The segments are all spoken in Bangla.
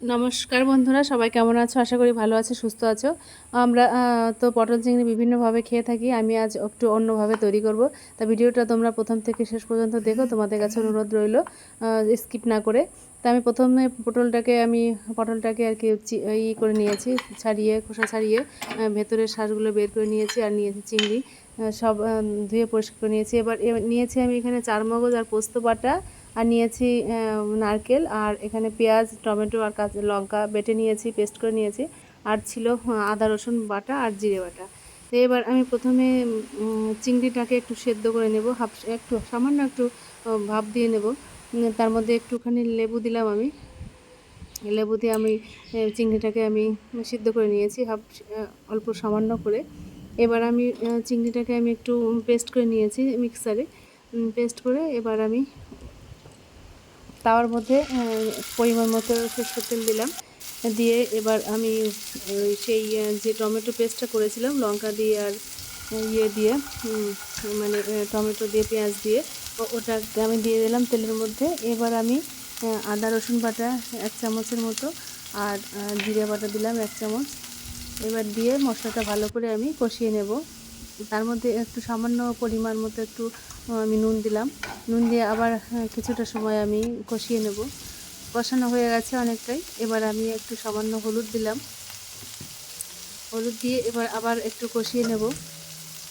নমস্কার বন্ধুরা, সবাই কেমন আছো? আশা করি ভালো আছো, সুস্থ আছো। আমরা তো পটল চিংড়ি বিভিন্নভাবে খেয়ে থাকি, আমি আজ একটু অন্যভাবে তৈরি করব। তা ভিডিওটা তোমরা প্রথম থেকে শেষ পর্যন্ত দেখো, তোমাদের কাছে অনুরোধ রইল স্কিপ না করে। তা আমি প্রথমে পটলটাকে, আমি পটলটাকে আর কি ই করে নিয়েছি, ছাড়িয়ে, খোসা ছাড়িয়ে ভেতরের শ্বাসগুলো বের করে নিয়েছি আর নিয়েছি চিংড়ি। সব ধুয়ে পরিষ্কার করে নিয়েছি। এবার নিয়েছি আমি এখানে চার মগজ আর পোস্ত বাটা আর নিয়েছি নারকেল আর এখানে পেঁয়াজ, টমেটো আর কাঁচা, লঙ্কা বেটে নিয়েছি, পেস্ট করে নিয়েছি। আর ছিল আদা, রসুন বাটা আর জিরে বাটা। তো এবার আমি প্রথমে চিংড়িটাকে একটু সেদ্ধ করে নেব, হাফ, একটু, সামান্য একটু ভাপ দিয়ে নেব। তার মধ্যে একটুখানি লেবু দিলাম আমি। লেবু দিয়ে আমি চিংড়িটাকে আমি সিদ্ধ করে নিয়েছি, হাফ অল্প সামান্য করে। এবার আমি চিংড়িটাকে আমি একটু পেস্ট করে নিয়েছি মিক্সারে। পেস্ট করে এবার আমি তাওয়ার মধ্যে পরিমাণ মতো সরষের তেল দিলাম। দিয়ে এবার আমি সেই যে টমেটো পেস্টটা করেছিলাম, লঙ্কা দিয়ে আর ইয়ে দিয়ে মানে টমেটো দিয়ে, পেঁয়াজ দিয়ে ওটা আমি দিয়ে দিলাম তেলের মধ্যে। এবার আমি আদা, রসুন বাটা এক চামচের মতো আর জিরে বাটা দিলাম এক চামচ। এবার দিয়ে মশলাটা ভালো করে আমি কষিয়ে নেব। তার মধ্যে একটু সামান্য পরিমাণ মতো একটু আমি নুন দিলাম। নুন দিয়ে আবার আহ, কিছুটা সময় আমি কষিয়ে নেব। কষানো হয়ে গেছে অনেকটাই। এবার আমি একটু সামান্য হলুদ দিলাম। হলুদ দিয়ে এবার আবার একটু কষিয়ে নেব।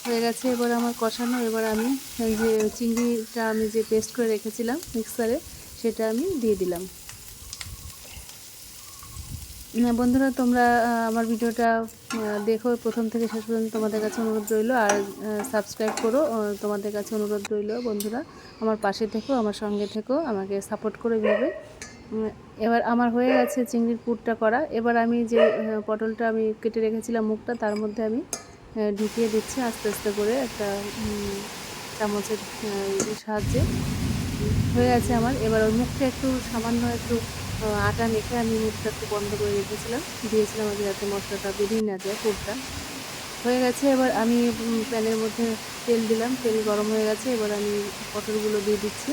হয়ে গেছে এবার আমার কষানো। এবার আমি যে চিংড়িটা আমি যে পেস্ট করে রেখেছিলাম মিক্সারে সেটা আমি দিয়ে দিলাম। বন্ধুরা তোমরা আমার ভিডিওটা দেখো প্রথম থেকে শেষ পর্যন্ত তোমাদের কাছে অনুরোধ রইল। আর সাবস্ক্রাইব করো তোমাদের কাছে অনুরোধ রইল বন্ধুরা। আমার পাশে থেকো আমার সঙ্গে থেকো আমাকে সাপোর্ট করে উম, এবার আমার হয়ে গেছে চিংড়ির পুরটা করা। এবার আমি যে পটলটা আমি কেটে রেখেছিলাম মুখটা তার মধ্যে আমি ঢুকিয়ে দিচ্ছি আস্তে আস্তে করে একটা চামচের সাহায্যে। হয়ে আছে আমার। এবার ওর মুখটা একটু সামান্য একটু আটা মেখে আমি মুখটা একটু বন্ধ করে রেখেছিলাম। দিয়েছিলাম কি যাতে মশলাটা বেরিয়ে না যায় পুরটা। হয়ে গেছে, এবার আমি প্যানের মধ্যে তেল দিলাম। তেল গরম হয়ে গেছে, এবার আমি পটলগুলো দিয়ে দিচ্ছি।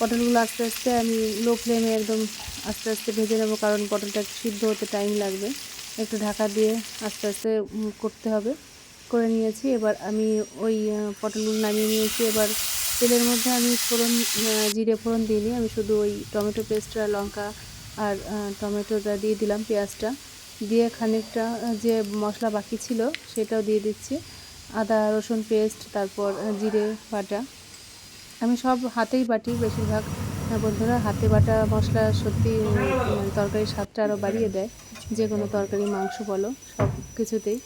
পটলগুলো আস্তে আস্তে আমি লো ফ্লেমে একদম আস্তে আস্তে ভেজে নেব, কারণ পটলটা সিদ্ধ হতে টাইম লাগবে। একটু ঢাকা দিয়ে আস্তে আস্তে করতে হবে। করে নিয়েছি, এবার আমি ওই পটলগুলো নামিয়ে নিয়েছি। এবার তেলের মধ্যে আমি ফোড়ন জিরে ফোড়ন দিইনি আমি শুধু ওই টমেটো পেস্টটা লঙ্কা আর টমেটোটা দিয়ে দিলাম পেঁয়াজটা। দিয়ে খানিকটা যে মশলা বাকি ছিল সেটাও দিয়ে দিচ্ছি। আদা, রসুন পেস্ট তারপর জিরে বাটা। আমি সব হাতেই বাটি বেশিরভাগ বন্ধুরা। হাতে বাটা মশলা সত্যি তরকারির স্বাদটা আরও বাড়িয়ে দেয়। যে কোনো তরকারি, মাংস বলো, সব কিছুতেই।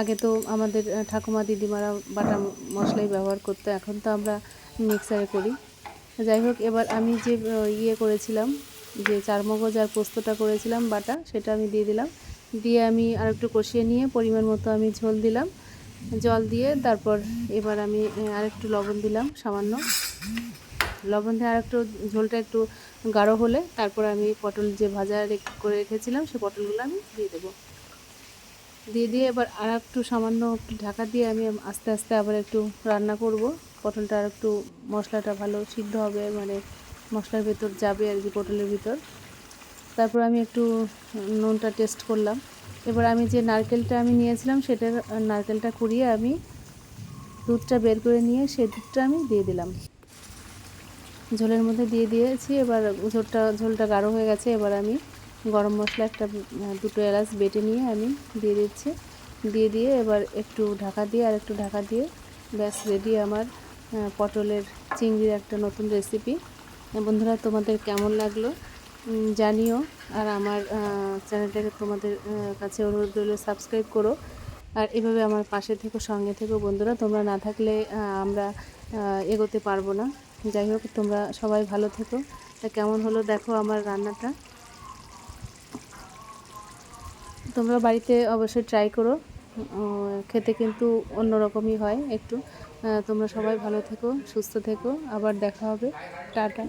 আগে তো আমাদের ঠাকুমা দিদিমারা বাটা মশলাই ব্যবহার করতো এখন তো আমরা মিক্সারে করি। যাই হোক এবার আমি যে ইয়ে করেছিলাম যে চারমগজ আর পোস্তটা করেছিলাম বাটা সেটা আমি দিয়ে দিলাম। দিয়ে আমি আর একটু কষিয়ে নিয়ে পরিমাণ মতো আমি ঝোল দিলাম। জল দিয়ে তারপর এবার আমি আহ, আরেকটু লবণ দিলাম সামান্য। লবণ দিয়ে আরেকটু ঝোলটা একটু গাঢ় হলে তারপর আমি পটল যে ভাজা করে রেখেছিলাম সে পটলগুলো আমি দিয়ে দেবো। দিয়ে দিয়ে এবার আর একটু সামান্য একটু ঢাকা দিয়ে আমি আস্তে আস্তে আবার একটু রান্না করব। পটলটা আর একটু মশলাটা ভালো সিদ্ধ হবে মানে মশলার ভেতর যাবে আর কি পটলের ভিতর। তারপর আমি একটু নুনটা টেস্ট করলাম। এবার আমি যে নারকেলটা আমি নিয়েছিলাম সেটার, নারকেলটা কুড়িয়ে আমি দুধটা বের করে নিয়ে সেই দুধটা আমি দিয়ে দিলাম। ঝোলের মধ্যে দিয়ে দিয়েছি, এবার ঝোলটা ঝোলটা গাঢ় হয়ে গেছে, এবার আমি গরম মশলা একটা দুটো এলাচ বেটে নিয়ে আমি দিয়ে দিচ্ছি। দিয়ে দিয়ে এবার একটু ঢাকা দিয়ে আর একটু ঢাকা দিয়ে ব্যাস রেডি আমার পটলের চিংড়ির একটা নতুন রেসিপি বন্ধুরা, তোমাদের কেমন লাগল? জানিও। আর আমার চ্যানেলটাকে তোমাদের কাছে অনুরোধ রইল সাবস্ক্রাইব করো। আর এভাবে আমার পাশে থেকো, সঙ্গে থেকো বন্ধুরা। তোমরা না থাকলে আমরা এগোতে পারব না। যাই হোক, তোমরা সবাই ভালো থেকো। তা কেমন হলো দেখো আমার রান্নাটা। তোমরা বাড়িতে অবশ্যই ট্রাই করো। খেতে কিন্তু অন্যরকমই হয় একটু। তোমরা সবাই ভালো থেকো, সুস্থ থেকো। আবার দেখা হবে। টাটা।